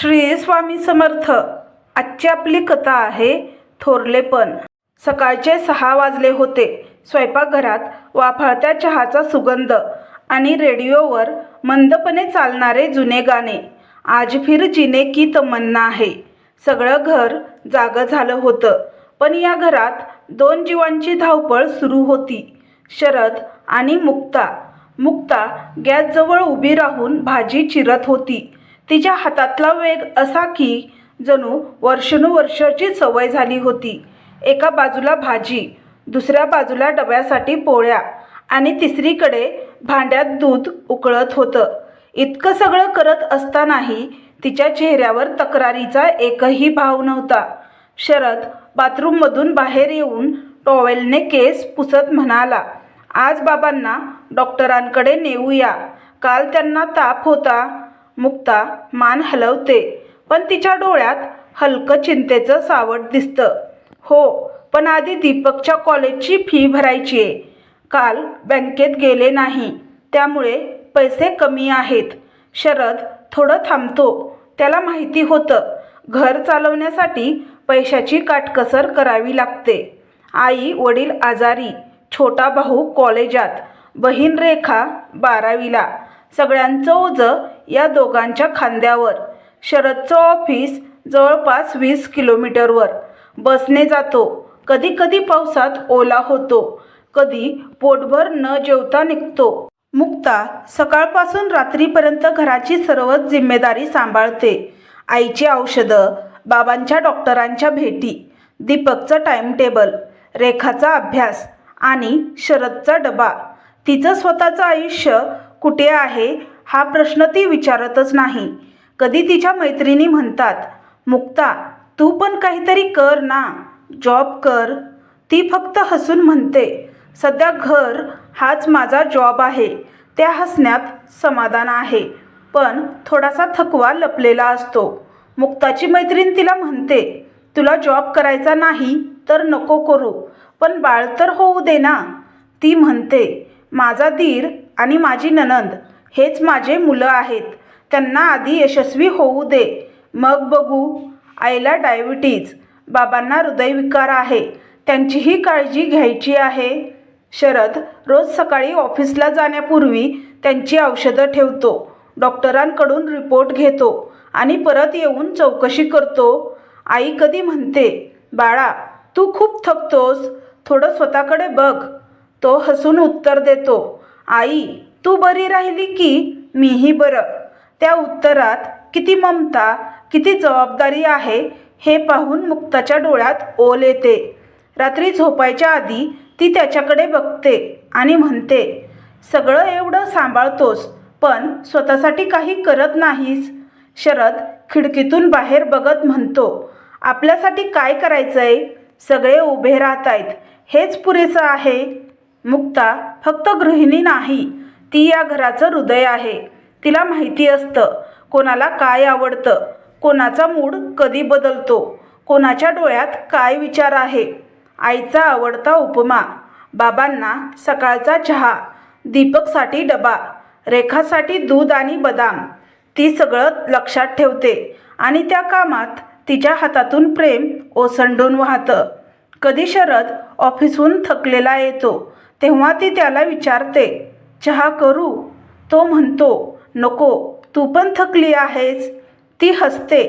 श्री स्वामी समर्थ. आजची आपली कथा आहे थोरलेपण सकाळचे सहा वाजले होते. स्वयंपाकघरात वाफाळत्या चहाचा सुगंध आणि रेडिओवर मंदपणे चालणारे जुने गाणे. आज फिर जिने की तमन्ना आहे. सगळं घर जागं झालं होतं. पण या घरात दोन जीवांची धावपळ सुरू होती. शरद आणि मुक्ता. मुक्ता गॅसजवळ उभी राहून भाजी चिरत होती. तिच्या हातातला वेग असा की जणू वर्षानुवर्षाची सवय झाली होती. एका बाजूला भाजी दुसऱ्या बाजूला डब्यासाठी पोळ्या आणि तिसरीकडे भांड्यात दूध उकळत होतं. इतकं सगळं करत असतानाही तिच्या चेहऱ्यावर तक्रारीचा एकही भाव नव्हता. शरद बाथरूममधून बाहेर येऊन टॉवेलने केस पुसत म्हणाला आज बाबांना डॉक्टरांकडे नेऊया. काल त्यांना ताप होता. मुक्ता मान हलवते. पण तिच्या डोळ्यात हलकं चिंतेचं सावट दिसतं. हो पण आधी दीपकच्या कॉलेजची फी भरायची आहे. काल बँकेत गेले नाही. त्यामुळे पैसे कमी आहेत. शरद थोडं थांबतो. त्याला माहिती होतं. घर चालवण्यासाठी पैशाची काटकसर करावी लागते. आई वडील आजारी छोटा भाऊ कॉलेजात. बहीण रेखा बारावीला. सगळ्यांचं ओझं या दोघांच्या खांद्यावर. शरदचं ऑफिस जवळपास वीस किलोमीटरवर. बसने जातो. कधी कधी पावसात ओला होतो. कधी पोटभर न जेवता निघतो. मुक्ता सकाळपासून रात्रीपर्यंत घराची सर्वच जिम्मेदारी सांभाळते. आईची औषधं बाबांच्या डॉक्टरांच्या भेटी दीपकचं टाईमटेबल रेखाचा अभ्यास आणि शरदचा डबा. तिचं स्वतःचं आयुष्य कुठे आहे हा प्रश्न ती विचारतच नाही. कधी तिच्या मैत्रिणी म्हणतात मुक्ता तू पण काहीतरी कर ना जॉब कर. ती फक्त हसून म्हणते सध्या घर हाच माझा जॉब आहे त्या हसण्यात समाधान आहे पण थोडासा थकवा लपलेला असतो. मुक्ताची मैत्रीण तिला म्हणते तुला जॉब करायचा नाही तर नको करू पण बाळ तर होऊ दे ना. ती म्हणते माझा धीर आणि माझी ननंद हेच माझे मुलं आहेत. त्यांना आधी यशस्वी होऊ दे. मग बघू. आईला डायबिटीज. बाबांना हृदयविकार आहे. त्यांचीही काळजी घ्यायची आहे. शरद रोज सकाळी ऑफिसला जाण्यापूर्वी त्यांची औषधं ठेवतो. डॉक्टरांकडून रिपोर्ट घेतो आणि परत येऊन चौकशी करतो. आई कधी म्हणते बाळा तू खूप थकतोस. थोडं स्वतःकडे बघ. तो हसून उत्तर देतो. आई तू बरी राहिली की? मीही बरं. त्या उत्तरात किती ममता किती जबाबदारी आहे हे पाहून मुक्ताच्या डोळ्यात ओल येते. रात्री झोपायच्या आधी ती त्याच्याकडे बघते आणि म्हणते सगळं एवढं सांभाळतोस पण स्वतःसाठी काही करत नाहीस. शरद खिडकीतून बाहेर बघत म्हणतो आपल्यासाठी काय करायचंय? सगळे उभे राहत आहेत हेच पुरेसं आहे. मुक्ता फक्त गृहिणी नाही ती या घराचं हृदय आहे. तिला माहिती असतं कोणाला काय आवडतं कोणाचा मूड कधी बदलतो कोणाच्या डोळ्यात काय विचार आहे. आईचा आवडता उपमा बाबांना सकाळचा चहा दीपकसाठी डबा रेखासाठी दूध आणि बदाम ती सगळं लक्षात ठेवते आणि त्या कामात तिच्या हातातून प्रेम ओसंडून वाहतं. कधी शरद ऑफिसहून थकलेला येतो तेव्हा ती त्याला विचारते चहा करू? तो म्हणतो नको तू पण थकली आहेस. ती हसते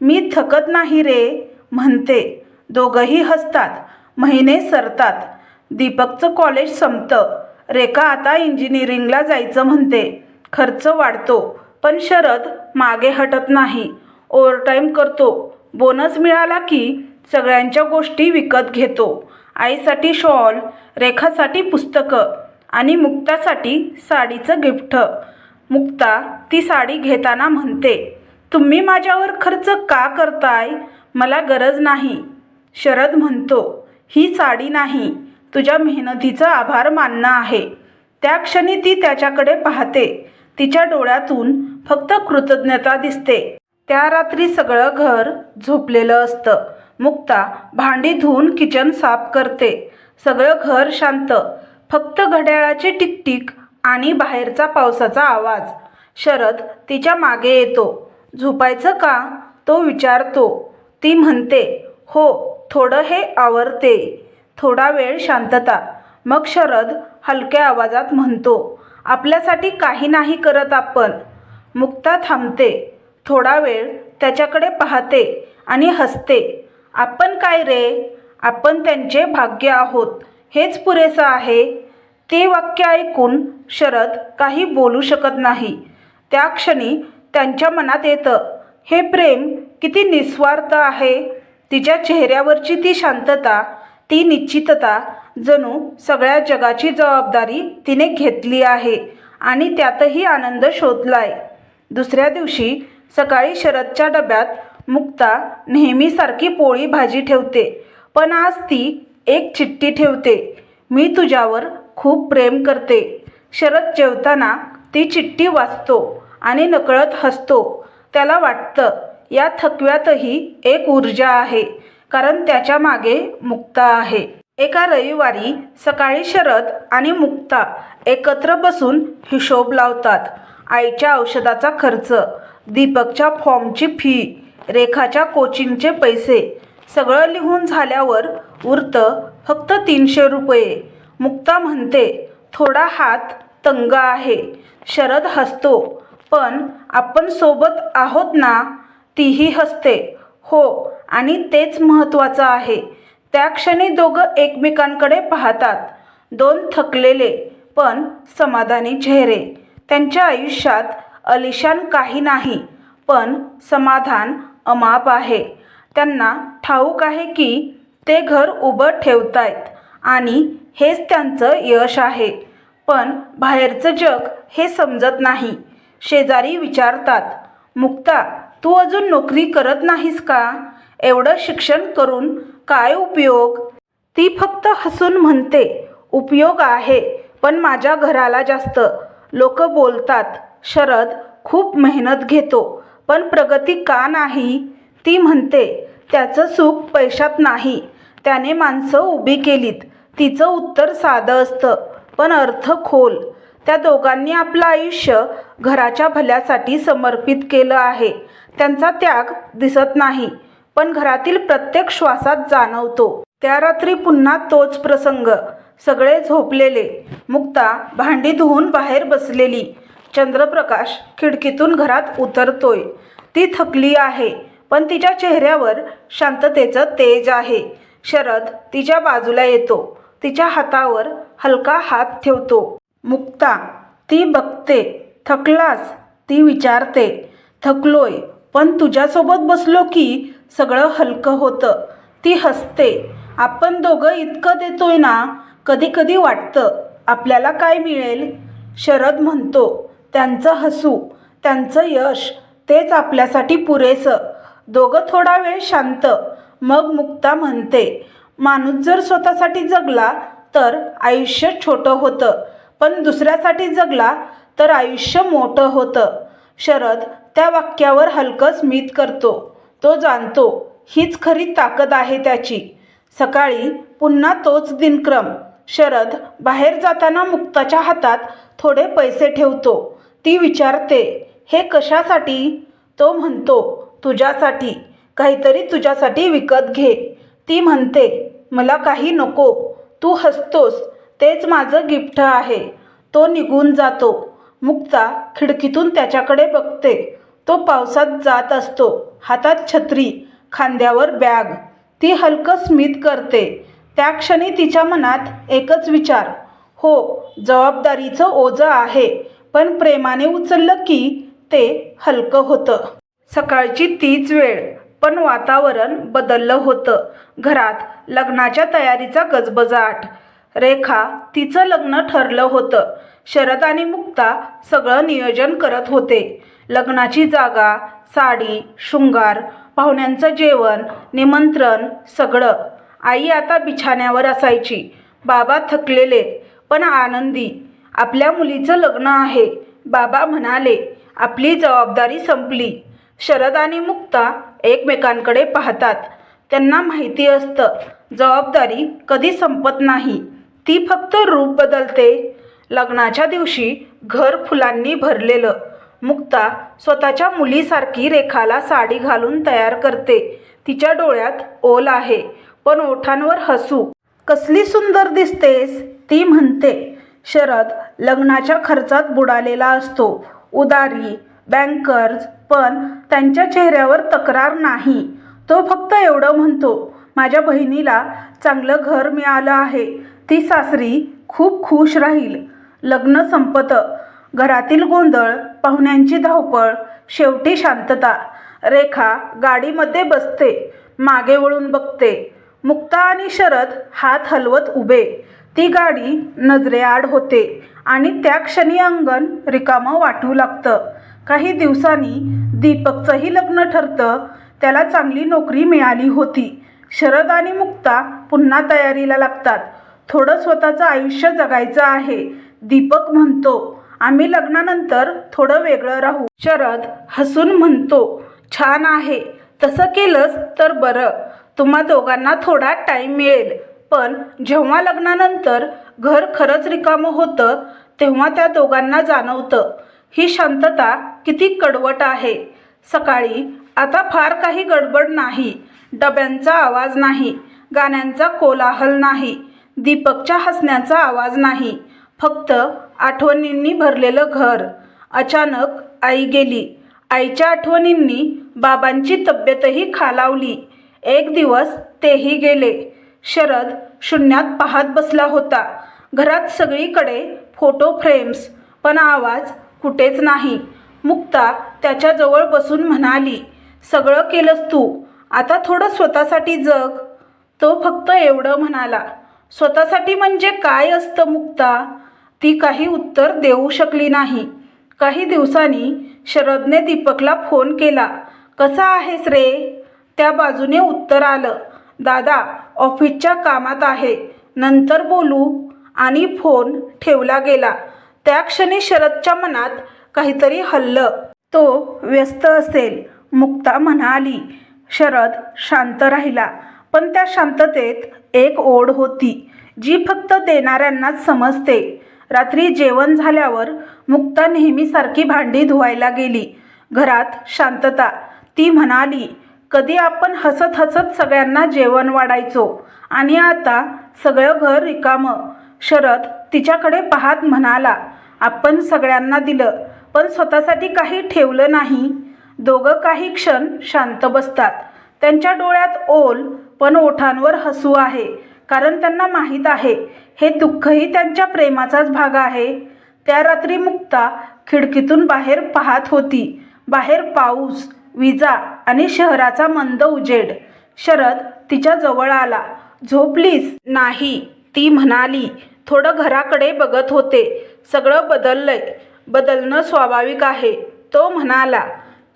मी थकत नाही रे म्हणते. दोघंही हसतात महिने सरतात. दीपकचं कॉलेज संपतं. रेखा आता इंजिनिअरिंगला जायचं म्हणते. खर्च वाढतो पण शरद मागे हटत नाही. ओव्हरटाईम करतो. बोनस मिळाला की सगळ्यांच्या गोष्टी विकत घेतो. आईसाठी शॉल रेखासाठी पुस्तकं आणि मुक्तासाठी साडीचं गिफ्ट. मुक्ता ती साडी घेताना म्हणते तुम्ही माझ्यावर खर्च का करताय? मला गरज नाही. शरद म्हणतो ही साडी नाही तुझ्या मेहनतीचं आभार मानणं आहे. त्या क्षणी ती त्याच्याकडे पाहते तिच्या डोळ्यातून फक्त कृतज्ञता दिसते. त्या रात्री सगळं घर झोपलेलं असतं. मुक्ता भांडी धुवून किचन साफ करते. सगळं घर शांत. फक्त घड्याळाची टिकटिक आणि बाहेरचा पावसाचा आवाज. शरद तिच्यामागे येतो. झोपायचं का? तो विचारतो. ती म्हणते हो थोडं हे आवरते. थोडा वेळ शांतता. मग शरद हलक्या आवाजात म्हणतो आपल्यासाठी काही नाही करत आपण. मुक्ता थांबते. थोडा वेळ त्याच्याकडे पाहते आणि हसते. आपण काय रे? आपण त्यांचे भाग्य आहोत. हेच पुरेसं आहे. ते वाक्य ऐकून शरद काही बोलू शकत नाही. त्या क्षणी त्यांच्या मनात येतं हे प्रेम किती निस्वार्थ आहे. तिच्या चेहऱ्यावरची ती शांतता ती निश्चितता जणू सगळ्या जगाची जबाबदारी तिने घेतली आहे आणि त्यातही आनंद शोधलाय. दुसऱ्या दिवशी सकाळी शरदच्या डब्यात मुक्ता नेहमीसारखी पोळी भाजी ठेवते पण आज ती एक चिठ्ठी ठेवते. मी तुझ्यावर खूप प्रेम करते. शरद जेवताना ती चिठ्ठी वाचतो आणि नकळत हसतो. त्याला वाटतं या थकव्यातही एक ऊर्जा आहे कारण त्याच्यामागे मुक्ता आहे. एका रविवारी सकाळी शरद आणि मुक्ता एकत्र बसून हिशोब लावतात. आईच्या औषधाचा खर्च दीपकच्या फॉर्मची फी रेखाच्या कोचिंगचे पैसे. सगळं लिहून झाल्यावर उरतं फक्त तीनशे रुपये. मुक्ता म्हणते थोडा हात तंग आहे. शरद हसतो. पण आपण सोबत आहोत ना? तीही हसते. हो आणि तेच महत्त्वाचं आहे. त्या क्षणी दोघं एकमेकांकडे पाहतात. दोन थकलेले पण समाधानी चेहरे. त्यांच्या आयुष्यात अलिशान काही नाही पण समाधान अमाप आहे. त्यांना ठाऊक आहे की ते घर उभं ठेवतायत आणि हेच त्यांचं यश आहे. पण बाहेरचं जग हे समजत नाही. शेजारी विचारतात मुक्ता तू अजून नोकरी करत नाहीस का? एवढं शिक्षण करून काय उपयोग? ती फक्त हसून म्हणते उपयोग आहे पण माझ्या घराला जास्त. लोक बोलतात शरद खूप मेहनत घेतो. पण प्रगती का नाही? ती म्हणते त्याचं सुख पैशात नाही. त्याने माणसं उभी केलीत. तिचं उत्तर साधं असतं पण अर्थ खोल. त्या दोघांनी आपलं आयुष्य घराच्या भल्यासाठी समर्पित केलं आहे. त्यांचा त्याग दिसत नाही पण घरातील प्रत्येक श्वासात जाणवतो. त्या रात्री पुन्हा तोच प्रसंग. सगळे झोपलेले. मुक्ता भांडी धुवून बाहेर बसलेली. चंद्रप्रकाश खिडकीतून घरात उतरतोय. ती थकली आहे पण तिच्या चेहऱ्यावर शांततेचं तेज आहे. शरद तिच्या बाजूला येतो. तिच्या हातावर हलका हात ठेवतो. मुक्ता ती बघते. थकलास ती विचारते. थकलोय पण तुझ्यासोबत बसलो की सगळं हलकं होतं. ती हसते. आपण दोघं इतकं देतोय ना कधी कधी वाटतं आपल्याला काय मिळेल? शरद म्हणतो त्यांचं हसू त्यांचं यश तेच आपल्यासाठी पुरेसं. दोघं थोडा वेळ शांत मग मुक्ता म्हणते माणूस जर स्वतःसाठी जगला तर आयुष्य छोटं होतं. पण दुसऱ्यासाठी जगला तर आयुष्य मोठं होतं. शरद त्या वाक्यावर हलकं स्मित करतो. तो जाणतो हीच खरी ताकद आहे त्याची. सकाळी पुन्हा तोच दिनक्रम. शरद बाहेर जाताना मुक्ताच्या हातात थोडे पैसे ठेवतो. ती विचारते हे कशासाठी? तो म्हणतो तुझ्यासाठी. काहीतरी तुझ्यासाठी विकत घे. ती म्हणते मला काही नको. तू हसतोस. तेच माझं गिफ्ट आहे. तो निघून जातो. मुक्ता खिडकीतून त्याच्याकडे बघते. तो पावसात जात असतो. हातात छत्री खांद्यावर बॅग. ती हलकं स्मित करते. त्या क्षणी तिच्या मनात एकच विचार. हो जबाबदारीचं ओझं आहे. पण प्रेमाने उचललं की ते हलकं होतं. सकाळची तीच वेळ पण वातावरण बदललं होतं. घरात लग्नाच्या तयारीचा गजबजाट. रेखा तिचं लग्न ठरलं होतं. शरद आणि मुक्ता सगळं नियोजन करत होते. लग्नाची जागा साडी शृंगार पाहुण्यांचं जेवण निमंत्रण सगळं. आई आता बिछाण्यावर असायची. बाबा थकलेले पण आनंदी. आपल्या मुलीचं लग्न आहे. बाबा म्हणाले आपली जबाबदारी संपली. शरद आणि मुक्ता एकमेकांकडे पाहतात. त्यांना माहिती असतं जबाबदारी कधी संपत नाही. ती फक्त रूप बदलते. लग्नाच्या दिवशी घर फुलांनी भरलेलं. मुक्ता स्वतःच्या मुलीसारखी रेखाला साडी घालून तयार करते. तिच्या डोळ्यात ओल आहे पण ओठांवर हसू. कसली सुंदर दिसतेस ती म्हणते. शरद लग्नाच्या खर्चात बुडालेला असतो. उदारी बँकर्स पण त्यांच्या चेहऱ्यावर तक्रार नाही. तो फक्त एवढं म्हणतो माझ्या बहिणीला चांगलं घर मिळालं आहे. ती सासरी खूप खुश राहील. लग्न संपतं. घरातील गोंधळ पाहुण्यांची धावपळ शेवटी शांतता. रेखा गाडीमध्ये बसते. मागे वळून बघते. मुक्ता आणि शरद हात हलवत उभे. ती गाडी नजरेआड होते आणि त्या क्षणी अंगण रिकामं वाटू लागतं. काही दिवसांनी दीपकचंही लग्न ठरतं. त्याला चांगली नोकरी मिळाली होती. शरद आणि मुक्ता पुन्हा तयारीला लागतात. थोडं स्वतःचं आयुष्य जगायचं आहे. दीपक म्हणतो आम्ही लग्नानंतर थोडं वेगळं राहू. शरद हसून म्हणतो छान आहे. तसं केलंस तर बरं. तुम्हा दोघांना थोडा टाईम मिळेल. पण जेव्हा लग्नानंतर घर खरंच रिकामं होतं तेव्हा त्या दोघांना जाणवतं ही शांतता किती कडवट आहे. सकाळी आता फार काही गडबड नाही डब्यांचा आवाज नाही गाण्यांचा कोलाहल नाही दीपकच्या हसण्याचा आवाज नाही फक्त आठवणींनी भरलेलं घर. अचानक आई गेली. आईच्या आठवणींनी बाबांची तब्येतही खालावली. एक दिवस तेही गेले. शरद शून्यात पाहत बसला होता. घरात सगळीकडे फोटो फ्रेम्स पण आवाज कुठेच नाही. मुक्ता त्याच्याजवळ बसून म्हणाली सगळं केलंस तू. आता थोडं स्वतःसाठी जग. तो फक्त एवढं म्हणाला. स्वतःसाठी म्हणजे काय असतं मुक्ता? ती काही उत्तर देऊ शकली नाही. काही दिवसांनी शरदने दीपकला फोन केला. कसा आहेस रे? त्या बाजूने उत्तर आलं. दादा ऑफिसच्या कामात आहे. नंतर बोलू. आणि फोन ठेवला गेला. त्या क्षणी शरदच्या मनात काहीतरी हल्लं. तो व्यस्त असेल. मुक्ता म्हणाली शरद शांत राहिला. पण त्या शांततेत एक ओढ होती जी फक्त देणाऱ्यांनाच समजते. रात्री जेवण झाल्यावर मुक्ता नेहमीसारखी भांडी धुवायला गेली. घरात शांतता. ती म्हणाली कधी आपण हसत हसत सगळ्यांना जेवण वाढायचो आणि आता सगळं घर रिकामं. शरद तिच्याकडे पाहत म्हणाला आपण सगळ्यांना दिलं पण स्वतःसाठी काही ठेवलं नाही. दोघं काही क्षण शांत बसतात. त्यांच्या डोळ्यात ओल पण ओठांवर हसू आहे कारण त्यांना माहीत आहे हे दुःखही त्यांच्या प्रेमाचाच भाग आहे. त्या रात्री मुक्ता खिडकीतून बाहेर पाहत होती. बाहेर पाऊस विजा आणि शहराचा मंद उजेड. शरद तिच्या जवळ आला. झोपलीस नाही. ती म्हणाली थोडं घराकडे बघत होते. सगळं बदललंय. बदलणं स्वाभाविक आहे. तो म्हणाला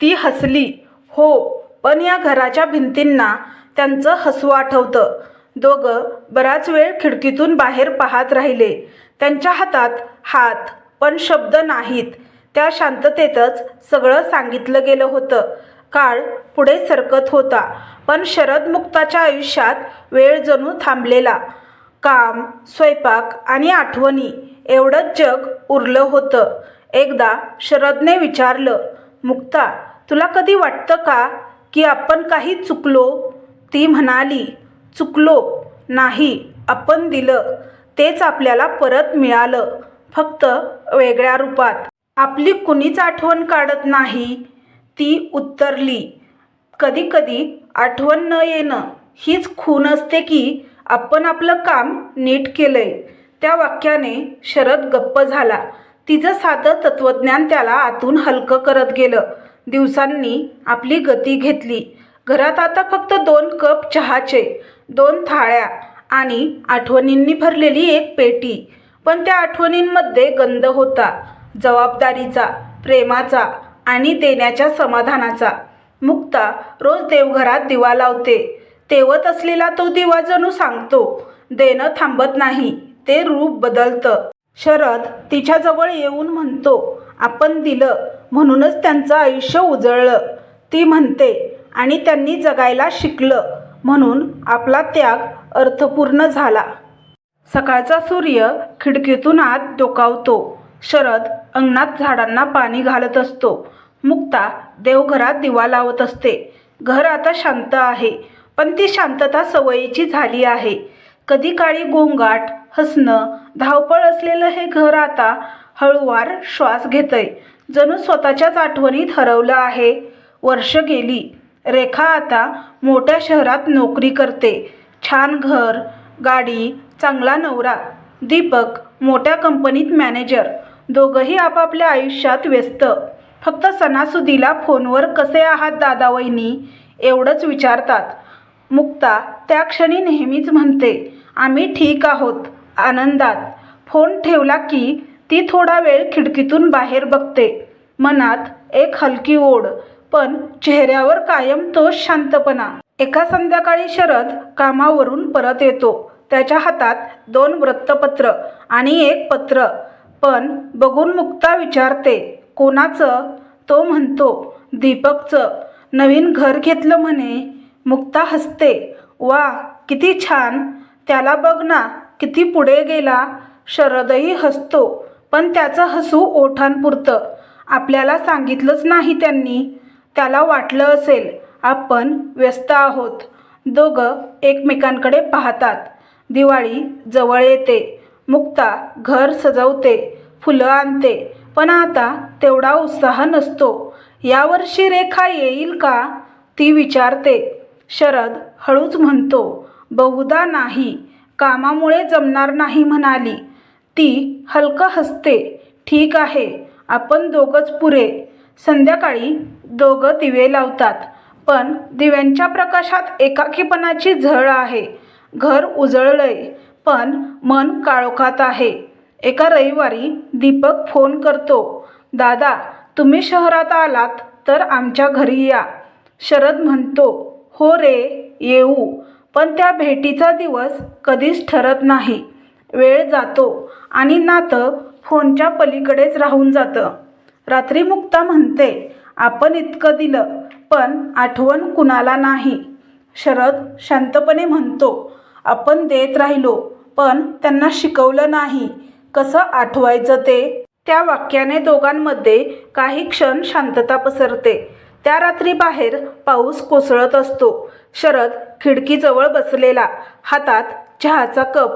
ती हसली. हो पण या घराच्या भिंतींना त्यांचं हसू आठवतं. दोघं बराच वेळ खिडकीतून बाहेर पाहत राहिले. त्यांच्या हातात हात पण शब्द नाहीत. त्या शांततेतच सगळं सांगितलं गेलं होतं. काळ पुढे सरकत होता. पण शरद मुक्ताच्या आयुष्यात वेळ जणू थांबलेला. काम स्वयंपाक आणि आठवणी एवढंच जग उरलं होतं. एकदा शरदने विचारलं मुक्ता तुला कधी वाटतं का की आपण काही चुकलो? ती म्हणाली चुकलो नाही आपण दिलं. तेच आपल्याला परत मिळालं. फक्त वेगळ्या रूपात. आपली कुणीच आठवण काढत नाही ती उत्तरली कधीकधी आठवण न येणं हीच खून असते की आपण आपलं काम नीट केलंय. त्या वाक्याने शरद गप्प झाला. तिचं साधं तत्वज्ञान त्याला आतून हलकं करत गेलं. दिवसांनी आपली गती घेतली. घरात आता फक्त दोन कप चहाचे दोन थाळ्या आणि आठवणींनी भरलेली एक पेटी. पण त्या आठवणींमध्ये गंध होता. जबाबदारीचा प्रेमाचा आणि देण्याच्या समाधानाचा. मुक्ता रोज देवघरात दिवा लावते. तेवत असलेला तो दिवा जणू सांगतो देणं थांबत नाही ते रूप बदलतं. शरद तिच्याजवळ येऊन म्हणतो आपण दिलं म्हणूनच त्यांचं आयुष्य उजळलं. ती म्हणते आणि त्यांनी जगायला शिकलं म्हणून आपला त्याग अर्थपूर्ण झाला. सकाळचा सूर्य खिडकीतून आत डोकावतो. शरद अंगणात झाडांना पाणी घालत असतो. मुक्ता देवघरात दिवा लावत असते. घर आता शांत आहे पण ती शांतता सवयीची झाली आहे. कधी काळी गोंगाट हसणं धावपळ असलेलं हे घर आता हळूवार श्वास घेतंय. जणू स्वतःच्याच आठवणीत हरवलं आहे. वर्ष गेली. रेखा आता मोठ्या शहरात नोकरी करते. छान घर गाडी चांगला नवरा दीपक मोठ्या कंपनीत मॅनेजर. दोघंही आपापल्या आयुष्यात व्यस्त. फक्त सणासुदीला फोनवर कसे आहात दादा वहिनी? एवढंच विचारतात. मुक्ता त्या क्षणी नेहमीच म्हणते आम्ही ठीक आहोत. आनंदात फोन ठेवला की ती थोडा वेळ खिडकीतून बाहेर बघते. मनात एक हलकी ओढ पण चेहऱ्यावर कायम तो शांतपणा. एका संध्याकाळी शरद कामावरून परत येतो. त्याच्या हातात दोन वृत्तपत्र आणि एक पत्र. पण बघून मुक्ता विचारते कोणाचं? तो म्हणतो दीपकचं. नवीन घर घेतलं म्हणे मुक्ता हसते. वा किती छान. त्याला बघ ना किती पुढे गेला. शरदही हसतो पण त्याचं हसू ओठांपुरतं. आपल्याला सांगितलंच नाही त्यांनी. त्याला वाटलं असेल आपण व्यस्त आहोत. दोघं एकमेकांकडे पाहतात. दिवाळी जवळ येते. मुक्ता घर सजवते फुलं आणते. पण आता तेवढा उत्साह नसतो. यावर्षी रेखा येईल का? ती विचारते. शरद हळूच म्हणतो बहुधा नाही. कामामुळे जमणार नाही म्हणाली. ती हलकं हसते. ठीक आहे. आपण दोघंच पुरे. संध्याकाळी दोघं दिवे लावतात. पण दिव्यांच्या प्रकाशात एकाकीपणाची झळ आहे. घर उजळलंय. पण मन काळोखात आहे. एका रविवारी दीपक फोन करतो दादा तुम्ही शहरात आलात तर आमच्या घरी या. शरद म्हणतो हो रे येऊ. पण त्या भेटीचा दिवस कधीच ठरत नाही. वेळ जातो आणि नातं फोनच्या पलीकडेच राहून जातं. रात्री मुक्ता म्हणते आपण इतकं दिलं पण आठवण कुणाला नाही. शरद शांतपणे म्हणतो आपण देत राहिलो पण त्यांना शिकवलं नाही. कसं आठवायचं ते? त्या वाक्याने दोघांमध्ये काही क्षण शांतता पसरते. त्या रात्री बाहेर पाऊस कोसळत असतो. शरद खिडकीजवळ बसलेला. हातात चहाचा कप.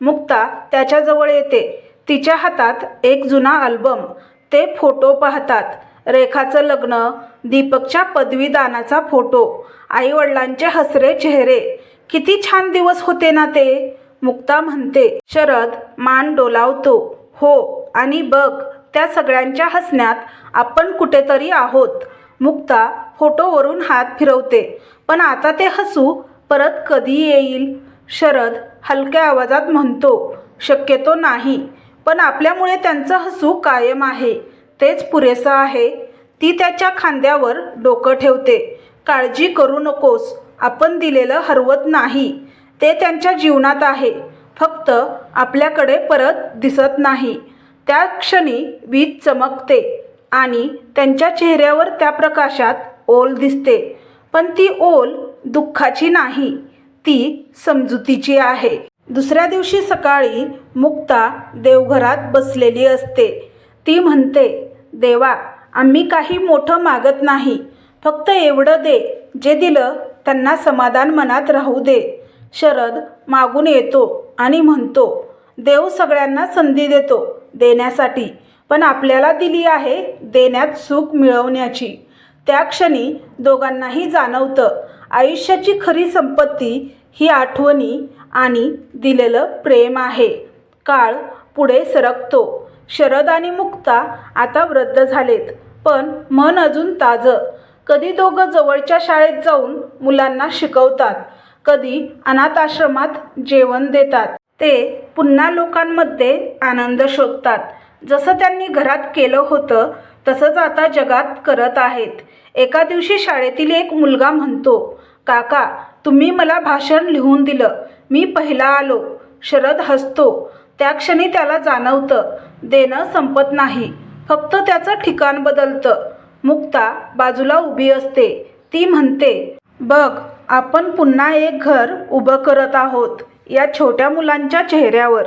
मुक्ता त्याच्याजवळ येते. तिच्या हातात एक जुना अल्बम ते फोटो पाहतात. रेखाचं लग्न दीपकच्या पदवीदानाचा फोटो आईवडिलांचे हसरे चेहरे. किती छान दिवस होते ना ते? मुक्ता म्हणते शरद मान डोलावतो. हो आणि बघ त्या सगळ्यांच्या हसण्यात आपण कुठेतरी आहोत. मुक्ता फोटोवरून हात फिरवते पण आता ते हसू परत कधी येईल? शरद हलक्या आवाजात म्हणतो शक्यतो नाही पण आपल्यामुळे त्यांचं हसू कायम आहे. तेच पुरेसं आहे. ती त्याच्या खांद्यावर डोकं ठेवते काळजी करू नकोस आपण दिलेलं हरवत नाही. ते त्यांच्या जीवनात आहे. फक्त आपल्याकडे परत दिसत नाही. त्या क्षणी वीज चमकते आणि त्यांच्या चेहऱ्यावर त्या प्रकाशात ओल दिसते. पण ती ओल दुःखाची नाही ती समजुतीची आहे. दुसऱ्या दिवशी सकाळी मुक्ता देवघरात बसलेली असते. ती म्हणते देवा आम्ही काही मोठं मागत नाही. फक्त एवढं दे जे दिलं त्यांना समाधान मनात राहू दे. शरद मागून येतो आणि म्हणतो देव सगळ्यांना संधी देतो देण्यासाठी. पण आपल्याला दिली आहे देण्यात सुख मिळवण्याची. त्या क्षणी दोघांनाही जाणवतं आयुष्याची खरी संपत्ती ही आठवणी आणि दिलेलं प्रेम आहे. काळ पुढे सरकतो. शरद आणि मुक्ता आता वृद्ध झालेत पण मन अजून ताजं. कधी दोघं जवळच्या शाळेत जाऊन मुलांना शिकवतात कधी अनाथाश्रमात जेवण देतात. ते पुन्हा लोकांमध्ये आनंद शोधतात. जसं त्यांनी घरात केलं होतं तसंच आता जगात करत आहेत. एका दिवशी शाळेतील एक मुलगा म्हणतो काका तुम्ही मला भाषण लिहून दिलं. मी पहिला आलो. शरद हसतो. त्या क्षणी त्याला जाणवतं देणं संपत नाही. फक्त त्याचं ठिकाण बदलतं. मुक्ता बाजूला उभी असते. ती म्हणते बघ आपण पुन्हा एक घर उभं करत आहोत या छोट्या मुलांच्या चेहऱ्यावर.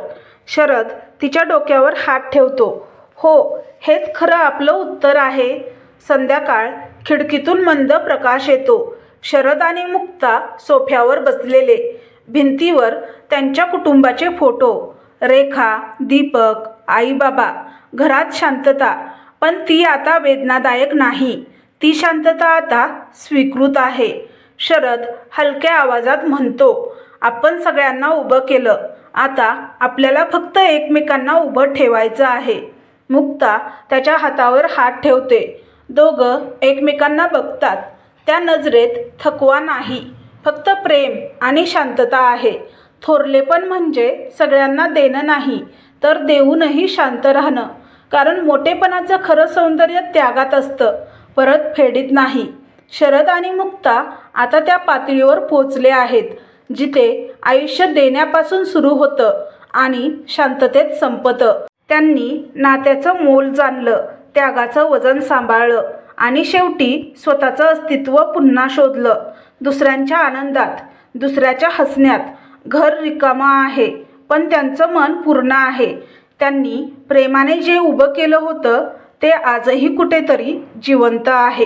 शरद तिच्या डोक्यावर हात ठेवतो. हो हेच खरं आपलं उत्तर आहे. संध्याकाळ खिडकीतून मंद प्रकाश येतो. शरद आणि मुक्ता सोफ्यावर बसलेले. भिंतीवर त्यांच्या कुटुंबाचे फोटो. रेखा दीपक आई बाबा घरात शांतता. पण ती आता वेदनादायक नाही. ती शांतता आता स्वीकृत आहे. शरद हलक्या आवाजात म्हणतो आपण सगळ्यांना उभं केलं. आता आपल्याला फक्त एकमेकांना उभं ठेवायचं आहे. मुक्ता त्याच्या हातावर हात ठेवते. दोघं एकमेकांना बघतात. त्या नजरेत थकवा नाही. फक्त प्रेम आणि शांतता आहे. थोरलेपण म्हणजे सगळ्यांना देणं नाही तर देऊनही शांत राहणं. कारण मोठेपणाचं खरं सौंदर्य त्यागात असतं. परत फेडीत नाही. शरद आणि मुक्ता आता त्या पातळीवर पोचले आहेत जिथे आयुष्य देण्यापासून सुरू होतं आणि शांततेत संपतं. त्यांनी नात्याचं मोल जाणलं त्यागाचं वजन सांभाळलं आणि शेवटी स्वतःचं अस्तित्व पुन्हा शोधलं. दुसऱ्यांच्या आनंदात दुसऱ्याच्या हसण्यात घर रिकामं आहे पण त्यांचं मन पूर्ण आहे. त्यांनी प्रेमाने जे उभं केलं होतं ते आजही कुठेतरी जिवंत आहे.